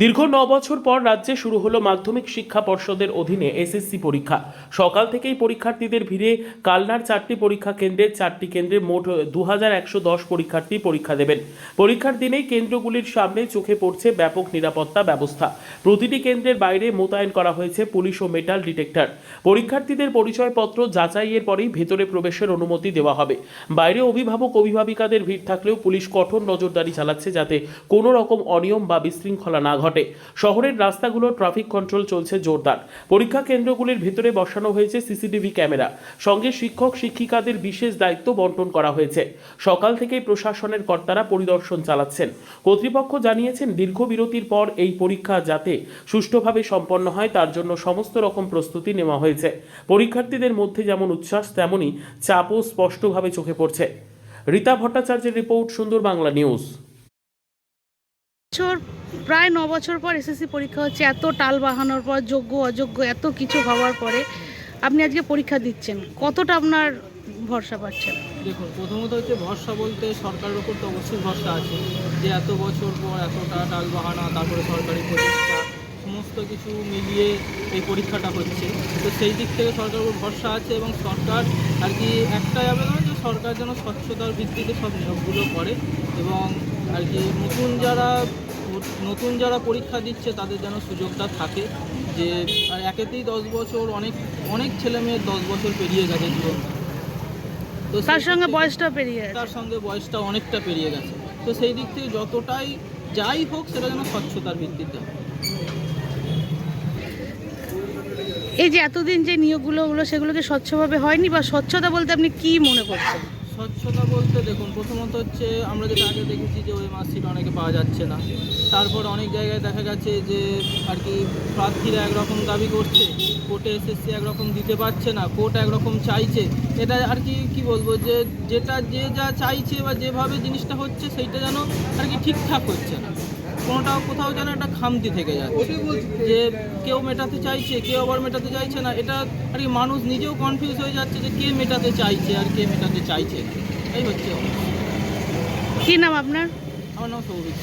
দীর্ঘ ন বছর পর রাজ্যে শুরু হলো মাধ্যমিক শিক্ষা পর্ষদের অধীনে এসএসসি পরীক্ষা। সকাল থেকেই পরীক্ষার্থীদের ভিড়ে কালনার চারটি পরীক্ষা কেন্দ্রের চারটি কেন্দ্রে মোট দু হাজার একশো দশ পরীক্ষার্থী পরীক্ষা দেবেন। পরীক্ষার দিনেই কেন্দ্রগুলির সামনে চোখে পড়ছে ব্যাপক নিরাপত্তা ব্যবস্থা। প্রতিটি কেন্দ্রের বাইরে মোতায়েন করা হয়েছে পুলিশ ও মেটাল ডিটেক্টর। পরীক্ষার্থীদের পরিচয়পত্র যাচাইয়ের পরেই ভেতরে প্রবেশের অনুমতি দেওয়া হবে। বাইরে অভিভাবক, অভিভাবিকাদের ভিড় থাকলেও পুলিশ কঠোর নজরদারি চালাচ্ছে যাতে কোনো রকম অনিয়ম বা বিশৃঙ্খলা না ঘটে। শহরের রাস্তাগুলো ট্রাফিক কন্ট্রোল চলছে জোরদার। পরীক্ষা কেন্দ্রগুলির ভিতরে বসানো হয়েছে সিসিটিভি ক্যামেরা। সঙ্গে শিক্ষক, শিক্ষিকাদের বিশেষ দায়িত্ব বন্টন করা হয়েছে। সকাল থেকেই প্রশাসনের কর্তারা পরিদর্শন চালাচ্ছেন। কর্তৃপক্ষ জানিয়েছেন, দীর্ঘ বিরতির পর এই পরীক্ষা যাতে সুষ্ঠুভাবে সম্পন্ন হয়, তার জন্য সমস্ত রকম প্রস্তুতি নেওয়া হয়েছে। পরীক্ষার্থীদের মধ্যে যেমন উচ্ছ্বাস তেমনই চাপও স্পষ্টভাবে চোখে পড়ছে। রীতা ভট্টাচার্যের রিপোর্ট, সুন্দর বাংলা নিউজ। প্রায় ন বছর পর এসএসসি পরীক্ষা হচ্ছে, এত টাল বাহানোর পর, যোগ্য, অযোগ্য, এত কিছু হওয়ার পরে আপনি আজকে পরীক্ষা দিচ্ছেন। কতটা আপনার ভরসা পাচ্ছেন? দেখুন, প্রথমত হচ্ছে ভরসা বলতে সরকারের ওপর তো অবশ্যই ভরসা আছে যে এত বছর পর এতটা টাল বাহানা, তারপরে সরকারি প্রচেষ্টা সমস্ত কিছু মিলিয়ে এই পরীক্ষাটা হচ্ছে। তো সেই দিক থেকে সরকারের উপর ভরসা আছে এবং সরকার আর কি একটাই আবেদন যে সরকার যেন স্বচ্ছতার ভিত্তিতে সব নিয়োগগুলো করে এবং আর কি নতুন যারা নতুন যারা পরীক্ষা দিচ্ছে তাদের যেন সুযোগটা থাকে যে আর একেতেই দশ বছর অনেক অনেক ছেলে মেয়ের দশ বছর পেরিয়ে গেছে জীবন। তো তার সঙ্গে বয়সটা পেরিয়ে তার সঙ্গে বয়সটা অনেকটা পেরিয়ে গেছে। তো সেই দিক থেকে যতটাই যাই হোক সেটা যেন স্বচ্ছতার ভিত্তিতে। এই যে এতদিন যে নিয়োগগুলো হলো সেগুলোকে স্বচ্ছভাবে হয়নি? বা স্বচ্ছতা বলতে আপনি কি মনে করছেন? স্বচ্ছতা বলতে দেখুন, প্রথমত হচ্ছে আমরা যেটা আগে দেখেছি যে ওই মার্কশিট অনেকে পাওয়া যাচ্ছে না। তারপর অনেক জায়গায় দেখা গেছে যে আর কি প্রার্থীরা একরকম দাবি করছে, কোর্টে এসএসসি একরকম দিতে পারছে না, কোর্ট একরকম চাইছে। এটা আর কি কি বলব যে যেটা যে যা চাইছে বা যেভাবে জিনিসটা হচ্ছে, সেইটা যেন আর কি ঠিকঠাক হচ্ছে না। কোনোটাও কোথাও যেন একটা খামতি থেকে যাচ্ছে। যে কেউ মেটাতে চাইছে কেউ আবার মেটাতে চাইছে না। এটা আর কি মানুষ নিজেও কনফিউজ হয়ে যাচ্ছে যে কে মেটাতে চাইছে আর কে মেটাতে চাইছে। এই হচ্ছে কি নাম আপনার? আমার নাম সৌভিক।